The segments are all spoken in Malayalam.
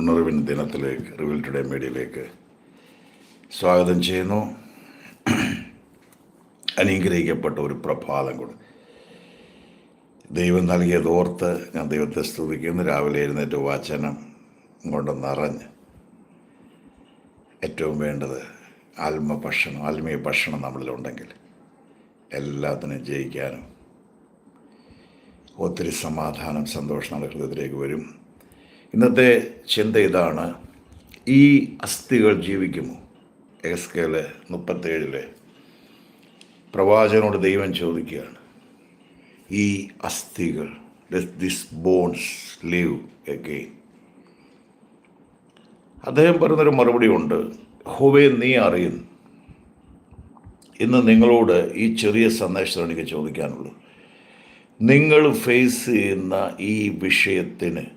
ഉണർവിൻ ദിനത്തിലേക്ക് റിവിൽ ടുഡേ മീഡിയയിലേക്ക് സ്വാഗതം ചെയ്യുന്നു. അനുഗ്രഹിക്കപ്പെട്ട ഒരു പ്രഭാതം കൂടെ. ദൈവം നൽകിയത് ഓർത്ത് ഞാൻ ദൈവത്തെ സ്തുതിക്കുന്നു. രാവിലെ എഴുന്നേറ്റ് വാചനം കൊണ്ട് നിറഞ്ഞ് ഏറ്റവും വേണ്ടത് ആത്മ ഭക്ഷണം ആത്മീയ ഭക്ഷണം നമ്മളിലുണ്ടെങ്കിൽ എല്ലാത്തിനും ജയിക്കാനും ഒത്തിരി സമാധാനം സന്തോഷം നമ്മുടെ ഹൃദയത്തിലേക്ക് വരും. ഇന്നത്തെ ചിന്ത ഇതാണ്. ഈ അസ്ഥികൾ ജീവിക്കുമോ? എസ് കെയിലെ മുപ്പത്തേഴിലെ പ്രവാചകനോട് ദൈവം ചോദിക്കുകയാണ്. ഈ അസ്ഥികൾ ദിസ് ബോൺസ് ലിവ് എഗെയിൻ അദ്ദേഹം പറയുന്നൊരു മറുപടി ഉണ്ട്. ഹോവേ നീ അറിയുന്നു. ഇന്ന് നിങ്ങളോട് ഈ ചെറിയ സന്ദേശം എനിക്ക് ചോദിക്കാനുള്ളൂ. നിങ്ങൾ ഫേസ് ചെയ്യുന്ന ഈ വിഷയത്തിന്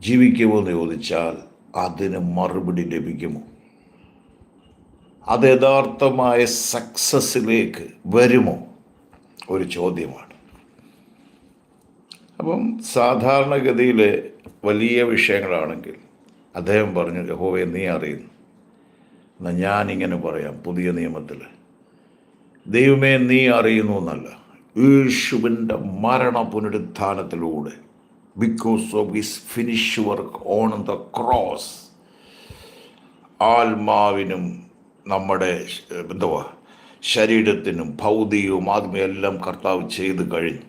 ജീവിക്കുമോ എന്ന് ചോദിച്ചാൽ അതിന് മറുപടി ലഭിക്കുമോ? അത് യഥാർത്ഥമായ സക്സസ്സിലേക്ക് വരുമോ? ഒരു ചോദ്യമാണ്. അപ്പം സാധാരണഗതിയിൽ വലിയ വിഷയങ്ങളാണെങ്കിൽ അദ്ദേഹം പറഞ്ഞു യഹോവെ നീ അറിയുന്നു. എന്നാൽ ഞാനിങ്ങനെ പറയാം പുതിയ നിയമത്തിൽ ദൈവമേ നീ അറിയുന്നു എന്നല്ല യേശുവിന്റെ മരണ പുനരുത്ഥാനത്തിലൂടെ because of his finish work on the cross ആത്മാവിനും നമ്മുടെ എന്തുവാ ശരീരത്തിനും ഭൗതികവും ആത്മീയ എല്ലാം കർത്താവ് ചെയ്ത് കഴിഞ്ഞു.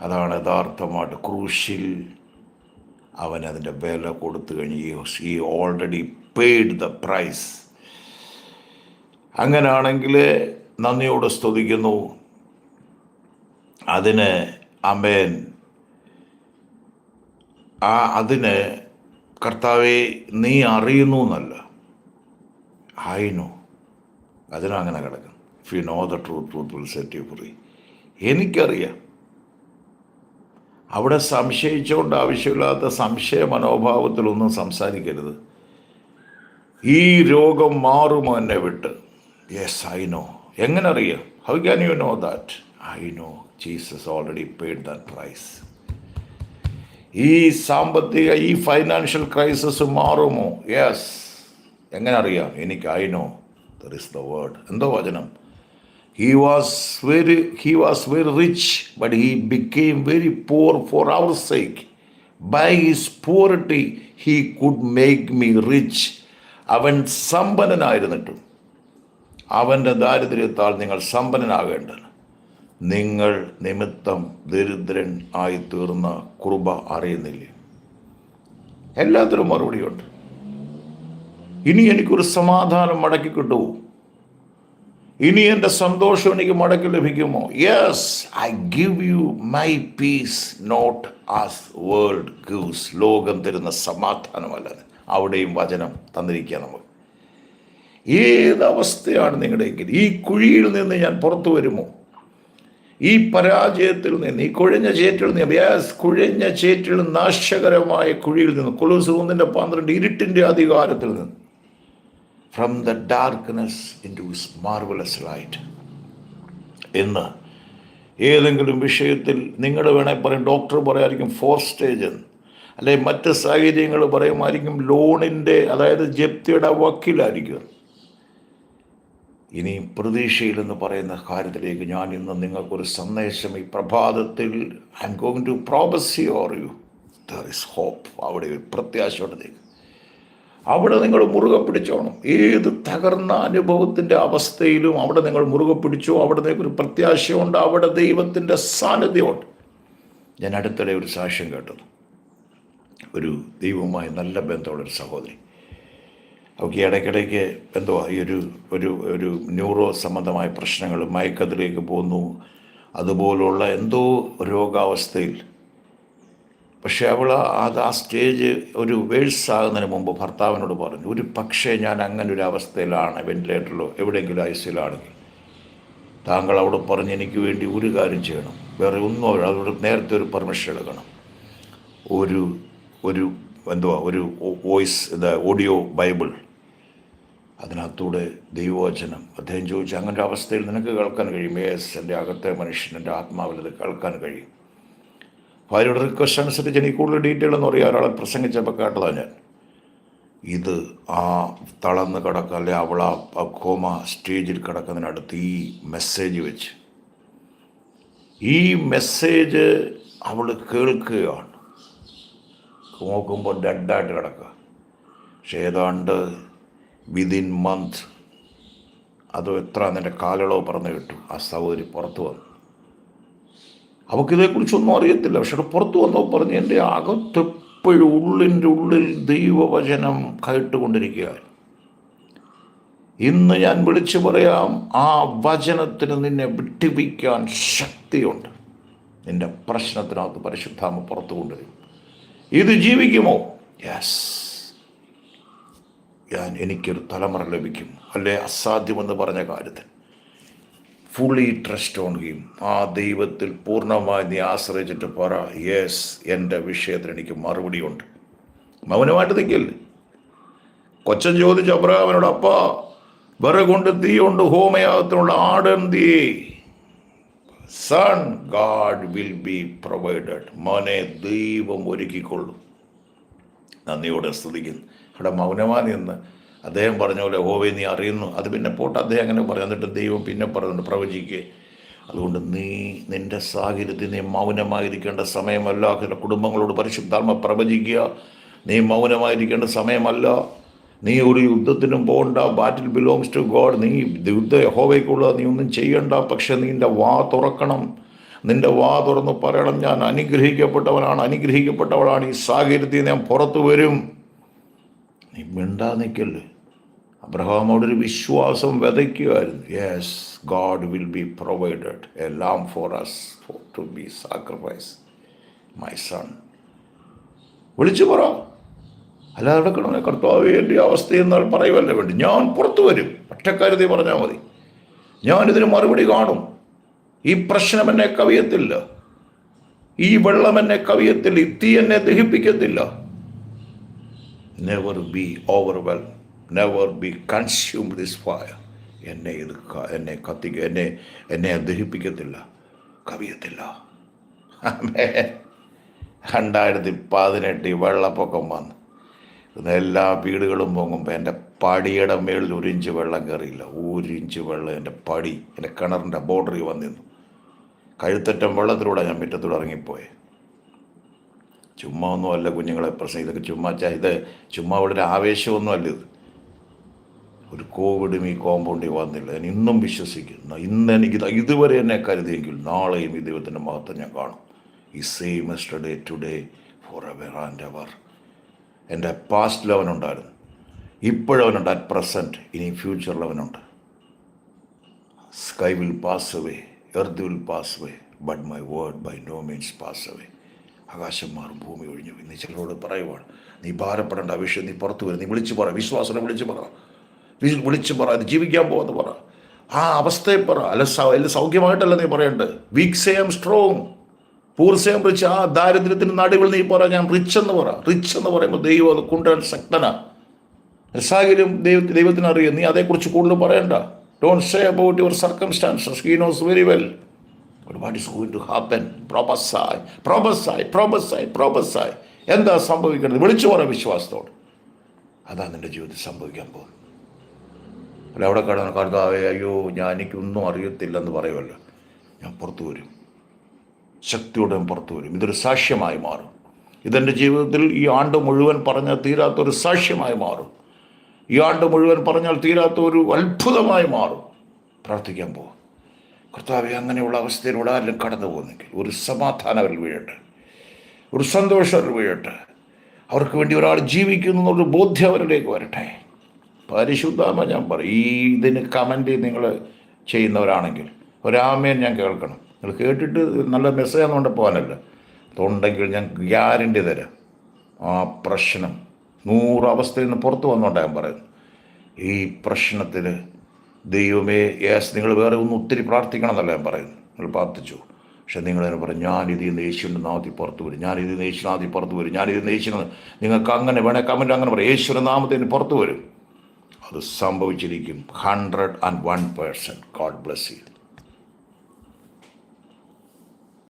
അതാണ് യഥാർത്ഥമായിട്ട് ക്രൂശിൽ അവൻ അതിന്റെ വില കൊടുത്തു കഴിഞ്ഞു. ഈ ഓൾറെഡി പെയ്ഡ് ദ പ്രൈസ് അങ്ങനാണെങ്കിൽ നന്ദിയോട് സ്തുതിക്കുന്നു. അതിന് അമേൻ ആ അതിന് കർത്താവെ നീ അറിയുന്നു എന്നല്ല ഐ നോ അതിനും അങ്ങനെ കിടക്കും if you know the truth truth will set you free എനിക്കറിയാം. അവിടെ സംശയിച്ചുകൊണ്ട് ആവശ്യമില്ലാത്ത സംശയ മനോഭാവത്തിലൊന്നും സംസാരിക്കരുത്. ഈ രോഗം മാറുമോ എന്നെ വിട്ട്. യെസ് ഐ നോ എങ്ങനെ അറിയാം how can you know that I know Jesus already paid that price ഈ സാമ്പത്തിക ഈ ഫൈനാൻഷ്യൽ ക്രൈസിസ് മാറുമോ? യെസ് എങ്ങനെ അറിയാം എനിക്ക് I know there is the word എന്തോ വചനം? He was very he was very rich but he became very poor for our sake by his purity he could make me rich അവൻ സമ്പന്നനായിരുന്നിട്ടും. അവന്റെ ദാരിദ്ര്യത്താൽ നിങ്ങൾ സമ്പന്നനാകേണ്ടത് നിങ്ങൾ നിമിത്തം ദരിദ്രൻ ആയി തീർന്ന കൃപ അറിയുന്നില്ല? എല്ലാത്തിനും മറുപടിയുണ്ട്. ഇനി എനിക്കൊരു സമാധാനം മടക്കി കിട്ടുമോ? ഇനി എന്റെ സന്തോഷം എനിക്ക് മടക്കി ലഭിക്കുമോ? Yes I give you my peace not as world gives ലോകം തരുന്ന സമാധാനമല്ല അവിടെയും വചനം തന്നിരിക്കുക നമുക്ക് ഏതവസ്ഥയാണ് നിങ്ങളുടെയെങ്കിൽ? ഈ കുഴിയിൽ നിന്ന് ഞാൻ പുറത്തു വരുമോ? ഈ പരാജയത്തിൽ നിന്ന് ഈ കുഴഞ്ഞ ചേറ്റിൽ നിന്ന് യെസ് കുഴഞ്ഞ ചേറ്റിൽ നാശകരമായ കുഴിയിൽ നിന്ന് കൊലൂസ് ഒന്നിന്റെ പന്ത്രണ്ട് ഇരുട്ടിന്റെ അധികാരത്തിൽ നിന്ന് from the darkness into marvellous light എന്ന് ഏതെങ്കിലും വിഷയത്തിൽ നിങ്ങൾ വേണേൽ പറയും ഡോക്ടർ പറയായിരിക്കും ഫോർ സ്റ്റേജ് എന്ന് അല്ലെങ്കിൽ മറ്റ് സാഹചര്യങ്ങൾ പറയുമായിരിക്കും ലോണിന്റെ അതായത് ജപ്തിയുടെ വക്കീലായിരിക്കും. ഇനി പ്രതീക്ഷയിലെന്ന് പറയുന്ന കാര്യത്തിലേക്ക് ഞാൻ ഇന്ന് നിങ്ങൾക്കൊരു സന്ദേശം. ഈ പ്രഭാതത്തിൽ I going to prophesy or you there is hope അവിടെ ഒരു പ്രത്യാശയുണ്ടെങ്കിൽ അവിടെ നിങ്ങൾ മുറുകെ പിടിച്ചോണം. ഏത് തകർന്ന അനുഭവത്തിന്റെ അവസ്ഥയിലും അവിടെ നിങ്ങൾ മുറുകെ പിടിച്ചോ അവിടെ നിങ്ങൾക്കൊരു പ്രത്യാശയുണ്ട് അവിടെ ദൈവത്തിന്റെ സാന്നിധ്യമുണ്ട്. ഞാൻ അടുത്തിടെ ഒരു സാക്ഷ്യം കേട്ടത്. ഒരു ദൈവവുമായി നല്ല ബന്ധമുള്ള ഒരു സഹോദരി. അവർക്ക് ഇടയ്ക്കിടയ്ക്ക് എന്തുവാ ഈ ഒരു ഒരു ഒരു ന്യൂറോ സംബന്ധമായ പ്രശ്നങ്ങൾ മയക്കത്തിലേക്ക് പോകുന്നു അതുപോലുള്ള എന്തോ രോഗാവസ്ഥയിൽ. പക്ഷെ അവൾ അത് ആ സ്റ്റേജ് ഒരു വേഴ്സ് ആകുന്നതിന് മുമ്പ് ഭർത്താവിനോട് പറഞ്ഞു ഒരു പക്ഷേ ഞാൻ അങ്ങനെ ഒരു അവസ്ഥയിലാണ് വെന്റിലേറ്ററിലോ എവിടെയെങ്കിലും ഐ സിയിലാണെങ്കിൽ താങ്കൾ അവിടെ പറഞ്ഞ് എനിക്ക് വേണ്ടി ഒരു കാര്യം ചെയ്യണം. വേറെ ഒന്നും അവിടെ നേരത്തെ ഒരു പെർമിഷൻ എടുക്കണം. ഒരു ഒരു എന്തുവാ ഒരു വോയിസ് ഓഡിയോ ബൈബിൾ അതിനകത്തൂടെ ദൈവവചനം. അദ്ദേഹം ചോദിച്ചു അങ്ങനെ ഒരു അവസ്ഥയിൽ നിനക്ക് കേൾക്കാൻ കഴിയും? യേസ് എന്റെ അകത്തെ മനുഷ്യൻ എന്റെ ആത്മാവിൽ അത് കേൾക്കാൻ കഴിയും. ഭാര്യയുടെ റിക്വസ്റ്റ് അനുസരിച്ച് എനിക്ക് കൂടുതൽ ഡീറ്റെയിൽ എന്ന് പറയാം ഒരാളെ പ്രസംഗിച്ചപ്പോൾ കേട്ടതാണ് ഞാൻ. ഇത് ആ തളർന്ന് കിടക്കുക അല്ലെ അവൾ ആ കോമ സ്റ്റേജിൽ കിടക്കുന്നതിനടുത്ത് ഈ മെസ്സേജ് വെച്ച്. ഈ മെസ്സേജ് അവൾ കേൾക്കുകയാണ്. നോക്കുമ്പോൾ ഡെഡായിട്ട് കിടക്കുക. പക്ഷേ ഏതാണ്ട് വിതിൻ മന്ത് അതോ എത്ര അതിന്റെ കാലളവ് പറഞ്ഞു കിട്ടും. ആ സഹോദരി പുറത്തു വന്നു. അവക്കിതേക്കുറിച്ചൊന്നും അറിയത്തില്ല. പക്ഷെ പുറത്തു വന്നോ. പറഞ്ഞു എന്റെ അകത്തെപ്പോഴും ഉള്ളിന്റെ ഉള്ളിൽ ദൈവവചനം കേട്ടുകൊണ്ടിരിക്കുകയാണ്. ഇന്ന് ഞാൻ വിളിച്ചു പറയാം ആ വചനത്തിന് നിന്നെ വിട്ടിപ്പിക്കാൻ ശക്തിയുണ്ട്. നിന്റെ പ്രശ്നത്തിനകത്ത് പരിശുദ്ധാമ പുറത്തു കൊണ്ടുവരും. ഇത് ജീവിക്കുമോ? യെസ് ഞാൻ എനിക്കൊരു തലമുറ ലഭിക്കും. അല്ലെ? അസാധ്യമെന്ന് പറഞ്ഞ കാര്യത്തിൽ. ഫുള്ളി ട്രസ്റ്റ് ഓൺ ഹിം ആ ദൈവത്തിൽ പൂർണമായി നീ ആശ്രയിച്ചിട്ട് പറ യെസ് എന്റെ വിഷയത്തിൽ എനിക്ക് മറുപടിയുണ്ട്. മൗനമായിട്ട് നിൽക്കില്ലേ? കൊച്ചൻ ചോദിച്ചു അബ്രഹാമിനോട് അപ്പ വിറകൊണ്ട് തീയുണ്ട് ഹോമയാഗത്തിനുള്ള ആടെന്തിയേ son God will be provided മോനെ ദൈവം ഒരുക്കിക്കൊള്ളും. നന്ദിയോടെ സ്തുതിക്കുന്നു. അവിടെ മൗനമായി നിന്ന് അദ്ദേഹം പറഞ്ഞ പോലെ ഹോവെ നീ അറിയുന്നു. അത് പിന്നെ പോട്ട് അദ്ദേഹം അങ്ങനെ പറഞ്ഞു എന്നിട്ട് ദൈവം പിന്നെ പറയുന്നുണ്ട് പ്രവചിക്കുക അതുകൊണ്ട് നീ നിന്റെ സാഹചര്യത്തിൽ നീ മൗനമായിരിക്കേണ്ട സമയമല്ല. ചില കുടുംബങ്ങളോട് പരിശുദ്ധാത്മ പ്രവചിക്കുക. നീ മൗനമായിരിക്കേണ്ട സമയമല്ല. നീ ഒരു യുദ്ധത്തിനും പോകണ്ട. ബാറ്റിൽ ബിലോങ്സ് ടു ഗോഡ് നീ യുദ്ധ യഹോവയ്ക്കുള്ള നീ ഒന്നും ചെയ്യണ്ട. പക്ഷെ നിന്റെ വാ തുറക്കണം. നിന്റെ വാ തുറന്ന് പറയണം. ഞാൻ അനുഗ്രഹിക്കപ്പെട്ടവനാണ്. അനുഗ്രഹിക്കപ്പെട്ടവളാണ്. ഈ സാഹചര്യത്തിൽ ഞാൻ പുറത്തു വരും. നീ മിണ്ടാ നിൽക്കല്ലേ അബ്രഹാമോടൊരു വിശ്വാസം വിതയ്ക്കുമായിരുന്നു. Yes God will be provided a lamb for us for to be sacrifice my son വിളിച്ചു പറ. അല്ലാതെ നടക്കണമേ. കർത്താവ് എന്റെ അവസ്ഥ എന്നാൽ പറയുമല്ലേ വേണ്ടി. ഞാൻ പുറത്തു വരും. ഒറ്റക്കാര്യത്തിൽ പറഞ്ഞാൽ മതി. ഞാനിതിന് മറുപടി കാണും. ഈ പ്രശ്നം എന്നെ കവിയത്തില്ല. ഈ വെള്ളം എന്നെ കവിയത്തില്ല. ഈ തീ എന്നെ ദഹിപ്പിക്കത്തില്ല. Never be overwhelm never be consume this fire എന്നെ ഇത് എന്നെ കത്തിക്ക എന്നെ എന്നെ ദഹിപ്പിക്കത്തില്ല. കവിയത്തില്ല. രണ്ടായിരത്തി പതിനെട്ടിൽ വെള്ളപ്പൊക്കം വന്നു. എല്ലാ വീടുകളും പൊങ്ങുമ്പോൾ എന്റെ പടിയുടെ മേളിൽ ഒരു ഇഞ്ച് വെള്ളം കയറിയില്ല. ഒരു ഇഞ്ച് വെള്ളം എന്റെ പടി എന്റെ കിണറിന്റെ ബോർഡറിൽ വന്നിരുന്നു. കഴുത്തറ്റം വെള്ളത്തിലൂടെ ഞാൻ മുറ്റത്തൂടെ ഇറങ്ങിപ്പോയെ. ചുമ്മാ ഒന്നുമല്ല കുഞ്ഞുങ്ങളെ പ്രശ്നം. ഇതൊക്കെ ചുമ്മാ ഇത് ചുമ്മാ വളരെ ആവേശമൊന്നുമല്ല ഇത്. ഒരു കോവിഡും ഈ കോമ്പൗണ്ടിൽ വന്നില്ല. ഞാൻ ഇന്നും വിശ്വസിക്കുന്നു. ഇന്ന് എനിക്ക് ഇതുവരെ എന്നെ കരുതിയെങ്കിൽ നാളെയും ഈ ദൈവത്തിന്റെ മഹത്വം ഞാൻ കാണും. ഈ same yesterday today forever and ever എന്റെ പാസ്റ്റിൽ അവനുണ്ടായിരുന്നു ഇപ്പോഴവനുണ്ട് അറ്റ് പ്രസന്റ് ഇനി ഫ്യൂച്ചറിൽ അവനുണ്ട് sky will pass away earth will pass away but my word by no means pass away ആകാശം മാറും ഭൂമി ഒഴിഞ്ഞു. നീ ചിലരോട് പറയുവാണ് നീ ഭാരപ്പെടേണ്ട വിഷയം നീ പുറത്തു വരും നീ വിളിച്ചു പറ വിശ്വാസനെ വിളിച്ചു പറ. വിളിച്ചു പറ അത് ജീവിക്കാൻ പോകുമെന്ന് പറ. ആ അവസ്ഥയെ പറ. അല്ല സൗ- അല്ല സൗഖ്യമായിട്ടല്ല നീ പറയേണ്ടത്. Weak same strong poor same rich ആ ദാരിദ്ര്യത്തിന് നടുവിൽ നീ പറ ഞാൻ റിച്ച് എന്ന് പറ. റിച്ച് എന്ന് പറയുമ്പോൾ ദൈവം അത് കൊണ്ടുവരാൻ ശക്തനാ. സാഹചര്യം ദൈവ ദൈവത്തിന് അറിയാം. നീ അതേക്കുറിച്ച് കൂടുതൽ പറയണ്ട. Don't say about your circumstances he knows very well what is going to happen പ്രോബസായി പ്രോബസായി പ്രോബസായി പ്രോബസായി എന്താ സംഭവിക്കുന്നത് വിളിച്ചു പറ വിശ്വാസത്തോട്. അതാ നിന്റെ ജീവിതത്തിൽ സംഭവിക്കാൻ പോകുന്നത്. അല്ല അവിടെ കിടന്ന് കർത്താവേ അയ്യോ ഞാൻ എനിക്കൊന്നും അറിയത്തില്ലെന്ന് പറയുമല്ലോ. ഞാൻ പുറത്തു വരും. ശക്തിയോടെ ഞാൻ പുറത്തു വരും. ഇതൊരു സാക്ഷ്യമായി മാറും. ഇതെന്റെ ജീവിതത്തിൽ ഈ ആണ്ട് മുഴുവൻ പറഞ്ഞാൽ തീരാത്തൊരു സാക്ഷ്യമായി മാറും. ഈ ആണ്ട് മുഴുവൻ പറഞ്ഞാൽ തീരാത്ത ഒരു അത്ഭുതമായി മാറും. പ്രാർത്ഥിക്കാൻ പോകും കർത്താവ് അങ്ങനെയുള്ള അവസ്ഥയിലൂടെ ആരും കടന്നു പോകുന്നെങ്കിൽ ഒരു സമാധാനം അവരിൽ വീഴട്ടെ. ഒരു സന്തോഷം അവരിൽ വീഴട്ടെ. അവർക്ക് വേണ്ടി ഒരാൾ ജീവിക്കുന്നു എന്നൊരു ബോധ്യം അവരിലേക്ക് വരട്ടെ. പരിശുദ്ധാമ ഞാൻ പറയും ഈ ഇതിന് കമന്റ് നിങ്ങൾ ചെയ്യുന്നവരാണെങ്കിൽ ഒരാമേൻ ഞാൻ കേൾക്കണം. നിങ്ങൾ കേട്ടിട്ട് നല്ല മെസ്സേജ് എന്നുകൊണ്ട് പോകാനല്ല. അതുണ്ടെങ്കിൽ ഞാൻ ഗ്യാരണ്ടി തരാം. ആ പ്രശ്നം നൂറ് അവസ്ഥയിൽ നിന്ന് പുറത്തു വന്നുകൊണ്ടാണ് ഞാൻ പറയുന്നു. ഈ പ്രശ്നത്തിൽ ദൈവമേ യേസ് നിങ്ങൾ വേറെ ഒന്നും ഒത്തിരി പ്രാർത്ഥിക്കണം എന്നല്ല ഞാൻ പറയുന്നു. നിങ്ങൾ പ്രാർത്ഥിച്ചു. പക്ഷെ നിങ്ങൾ പറഞ്ഞു ഞാനിത് യേശുവിന്റെ നാമത്തിൽ പുറത്തു വരും. നിന്ന് യേശുനാമത്തിൽ പുറത്തു വരും. നിന്ന് യേശുവിന് നിങ്ങൾക്ക് അങ്ങനെ വേണേൽ കമന്റ് അങ്ങനെ പറയും. യേശുവിന്റെ നാമത്തിൽ പുറത്തു വരും. അത് സംഭവിച്ചിരിക്കും. Hundred and one percent God bless you.